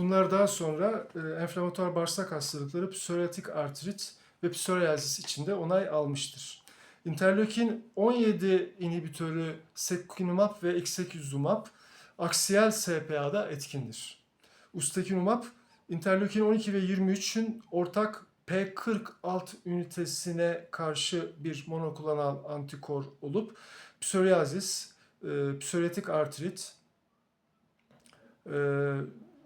Bunlar daha sonra e, enflamatuar bağırsak hastalıkları, psoriatik artrit ve psoriazis içinde onay almıştır. Interleukin 17 inhibitörü secukinumab ve ixekizumab aksiyel SPA'da etkindir. Ustekinumab interleukin 12 ve 23'ün ortak P40 alt ünitesine karşı bir monoklonal antikor olup psoriazis, e, psoriatik artrit, e,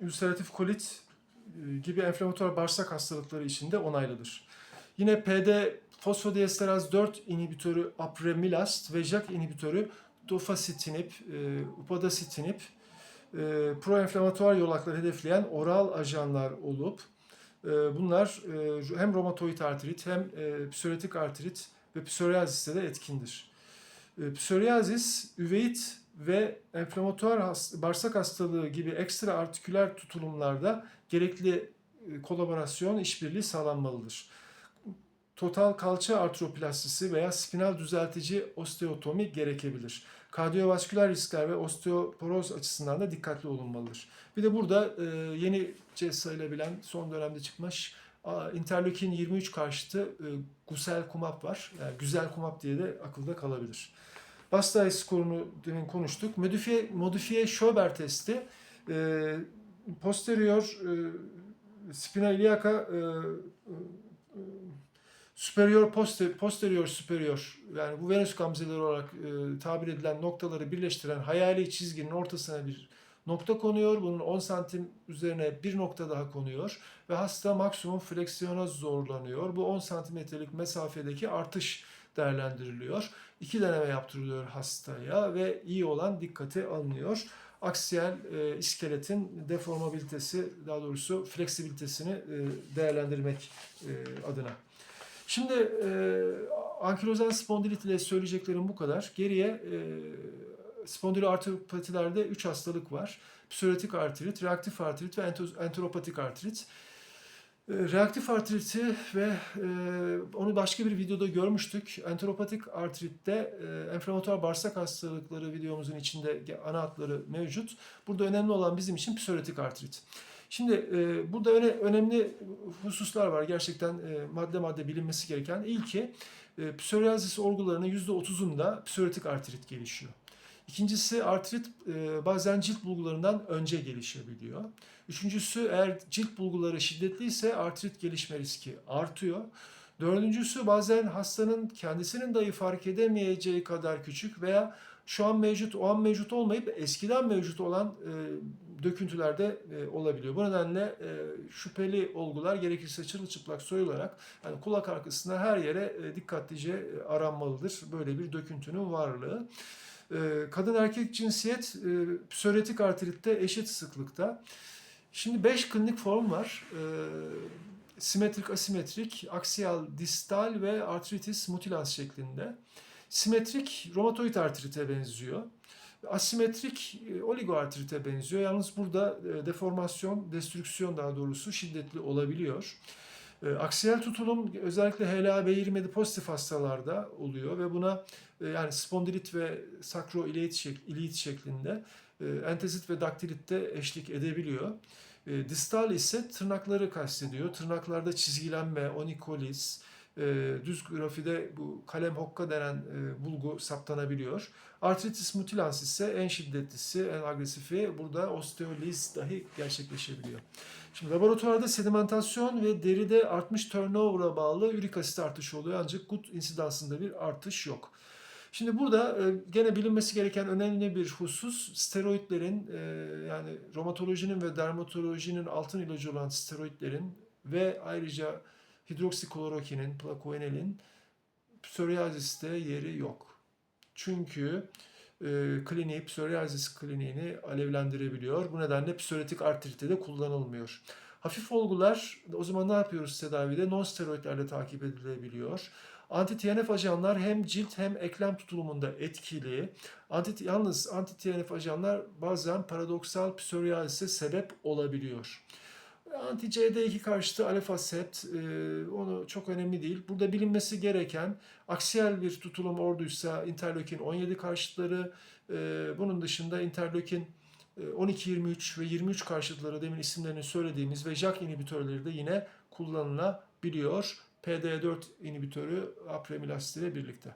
ülseratif kolit e, gibi enflamatuar bağırsak hastalıkları için de onaylıdır. Yine PD fosfodiesteraz 4 inhibitörü apremilast ve JAK inhibitörü dofasitinib, e, upadacitinib e, proenflamatuar yolakları hedefleyen oral ajanlar olup e, bunlar e, hem romatoid artrit hem e, psoriatik artrit ve psoriaziste de etkindir. E, psoriazis, üveit ve enflamatuar hast- bağırsak hastalığı gibi ekstra artiküler tutulumlarda gerekli e, kolaborasyon, işbirliği sağlanmalıdır. Total kalça artroplastisi veya spinal düzeltici osteotomi gerekebilir. Kardiyovasküler riskler ve osteoporoz açısından da dikkatli olunmalıdır. Bir de burada e, yenice sayılabilen son dönemde çıkmış interleukin 23 karşıtı e, gusel kumap var. Yani güzel kumap diye de akılda kalabilir. Bastay skorunu konuştuk. Modifiye, modifiye Schober testi e, posterior e, spina iliaca e, e, superior poster, posterior superior yani bu venüs gamzeleri olarak e, tabir edilen noktaları birleştiren hayali çizginin ortasına bir nokta konuyor. Bunun 10 santim üzerine bir nokta daha konuyor ve hasta maksimum fleksiyona zorlanıyor. Bu 10 santimetrelik mesafedeki artış değerlendiriliyor. İki deneme yaptırılıyor hastaya ve iyi olan dikkate alınıyor. Aksiyel e, iskeletin deformabilitesi daha doğrusu fleksibilitesini e, değerlendirmek e, adına. Şimdi e, ankilozal spondilit ile söyleyeceklerim bu kadar. Geriye e, spondiloartropatilerde 3 hastalık var. Psoriatik artrit, reaktif artrit ve enteropatik artrit. E, Reaktif artriti ve e, onu başka bir videoda görmüştük. Enteropatik artritte e, enflamatuar bağırsak hastalıkları videomuzun içinde ana hatları mevcut. Burada önemli olan bizim için psoriatik artrit. Şimdi e, burada öne, önemli hususlar var gerçekten e, madde madde bilinmesi gereken. İlki e, psoriazis olgularının %30'unda psoriatik artrit gelişiyor. İkincisi artrit e, bazen cilt bulgularından önce gelişebiliyor. Üçüncüsü eğer cilt bulguları şiddetliyse artrit gelişme riski artıyor. Dördüncüsü bazen hastanın kendisinin dahi fark edemeyeceği kadar küçük veya şu an mevcut, o an mevcut olmayıp eskiden mevcut olan e, döküntülerde e, olabiliyor. Bu nedenle e, şüpheli olgular gerekirse çırılçıplak soyularak yani kulak arkasında her yere e, dikkatlice e, aranmalıdır. Böyle bir döküntünün varlığı. E, kadın erkek cinsiyet e, psoriatik artritte eşit sıklıkta. Şimdi 5 klinik form var. E, simetrik, asimetrik, aksiyal, distal ve artritis mutilans şeklinde. Simetrik romatoid artrite benziyor. Asimetrik e, oligoartrite benziyor. Yalnız burada e, deformasyon, destrüksiyon daha doğrusu şiddetli olabiliyor. E, Aksiyel tutulum özellikle HLA-B27 pozitif hastalarda oluyor ve buna e, yani spondilit ve sakroiliit şek şeklinde e, entezit ve daktilit de eşlik edebiliyor. Distal ise tırnakları kastediyor. Tırnaklarda çizgilenme, onikolis, e, düz grafide bu kalem hokka denen e, bulgu saptanabiliyor. Artritis mutilans ise en şiddetlisi, en agresifi burada osteoliz dahi gerçekleşebiliyor. Şimdi laboratuvarda sedimentasyon ve deride artmış turnover'a bağlı ürik asit artışı oluyor ancak gut insidansında bir artış yok. Şimdi burada e, gene bilinmesi gereken önemli bir husus steroidlerin e, yani romatolojinin ve dermatolojinin altın ilacı olan steroidlerin ve ayrıca hidroksiklorokinin, plakoenelin psoriaziste yeri yok. Çünkü e, kliniği, psoriazis kliniğini alevlendirebiliyor. Bu nedenle psoriatik artrite de kullanılmıyor. Hafif olgular o zaman ne yapıyoruz tedavide? Non steroidlerle takip edilebiliyor. Anti-TNF ajanlar hem cilt hem eklem tutulumunda etkili. Anti, yalnız anti-TNF ajanlar bazen paradoksal psoriazise sebep olabiliyor. Anti-CD2 karşıtı alefasept e, onu çok önemli değil. Burada bilinmesi gereken aksiyel bir tutulum orduysa interleukin 17 karşıtları e, bunun dışında interleukin E, 12-23 ve 23 karşıtları demin isimlerini söylediğimiz ve JAK inhibitörleri de yine kullanılabiliyor. PD4 inhibitörü apremilast ile birlikte.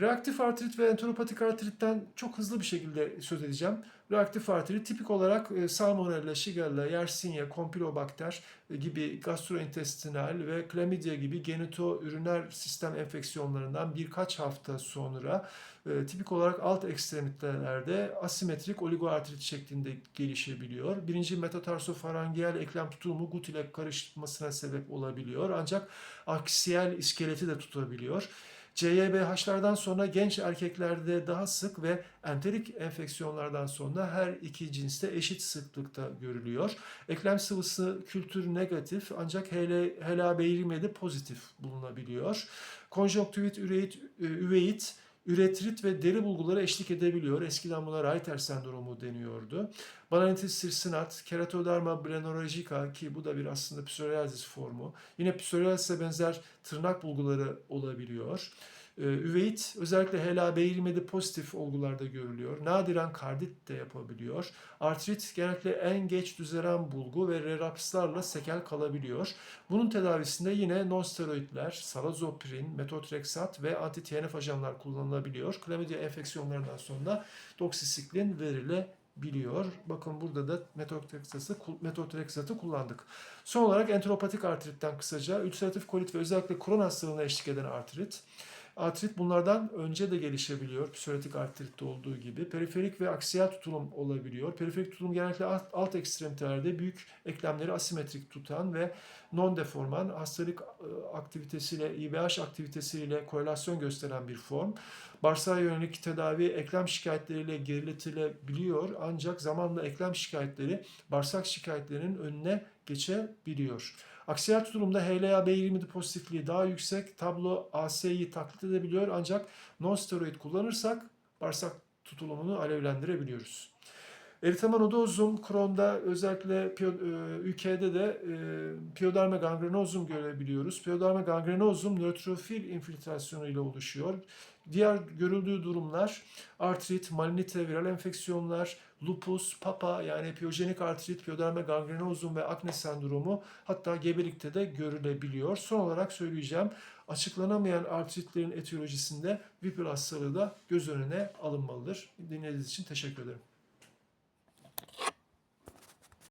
Reaktif artrit ve enteropatik artritten çok hızlı bir şekilde söz edeceğim. Reaktif artrit tipik olarak e, Salmonella, Shigella, Yersinia, Campylobacter e, gibi gastrointestinal ve Chlamydia gibi genitoüriner sistem enfeksiyonlarından birkaç hafta sonra e, tipik olarak alt ekstremitelerde asimetrik oligoartrit şeklinde gelişebiliyor. Birinci metatarsofarangeal eklem tutulumu gut ile karışmasına sebep olabiliyor. Ancak aksiyel iskeleti de tutabiliyor. CYBH'lardan sonra genç erkeklerde daha sık ve enterik enfeksiyonlardan sonra her iki cinste eşit sıklıkta görülüyor. Eklem sıvısı kültür negatif ancak HLA-B20'de pozitif bulunabiliyor. Konjonktivit, üreit, üveit, üretrit ve deri bulguları eşlik edebiliyor. Eskiden buna Reiter sendromu deniyordu. Balanitis circinat, keratoderma blenorrhagica ki bu da bir aslında psoriasis formu. Yine psoriasis'e benzer tırnak bulguları olabiliyor. Ee, Üveit özellikle HLA-B20'de pozitif olgularda görülüyor. Nadiren kardit de yapabiliyor. Artrit genellikle en geç düzelen bulgu ve relapslarla sekel kalabiliyor. Bunun tedavisinde yine nonsteroidler, salazoprin, metotrexat ve anti-TNF ajanlar kullanılabiliyor. Klamidia enfeksiyonlarından sonra doksisiklin verilebiliyor. Bakın burada da metotrexatı, metotrexatı kullandık. Son olarak enteropatik artritten kısaca ülseratif kolit ve özellikle kron hastalığına eşlik eden artrit. Artrit bunlardan önce de gelişebiliyor. Psoriatik artritte olduğu gibi. Periferik ve aksiyel tutulum olabiliyor. Periferik tutulum genellikle alt, alt ekstremitelerde büyük eklemleri asimetrik tutan ve non-deforman hastalık e, aktivitesiyle, IBH aktivitesiyle korelasyon gösteren bir form. Bağırsağa yönelik tedavi eklem şikayetleriyle geriletilebiliyor ancak zamanla eklem şikayetleri bağırsak şikayetlerinin önüne geçebiliyor. Aksiyel tutulumda HLA-B20 pozitifliği daha yüksek. Tablo AS'yi taklit edebiliyor ancak non-steroid kullanırsak bağırsak tutulumunu alevlendirebiliyoruz. Eritema nodozum Crohn'da özellikle ülkede de e, pyoderma gangrenosum görebiliyoruz. Pyoderma gangrenosum nötrofil infiltrasyonu ile oluşuyor. Diğer görüldüğü durumlar artrit, malinite, viral enfeksiyonlar, lupus, papa yani piyojenik artrit, pyoderma gangrenosum ve akne sendromu hatta gebelikte de görülebiliyor. Son olarak söyleyeceğim açıklanamayan artritlerin etiyolojisinde Whipple hastalığı da göz önüne alınmalıdır. Dinlediğiniz için teşekkür ederim.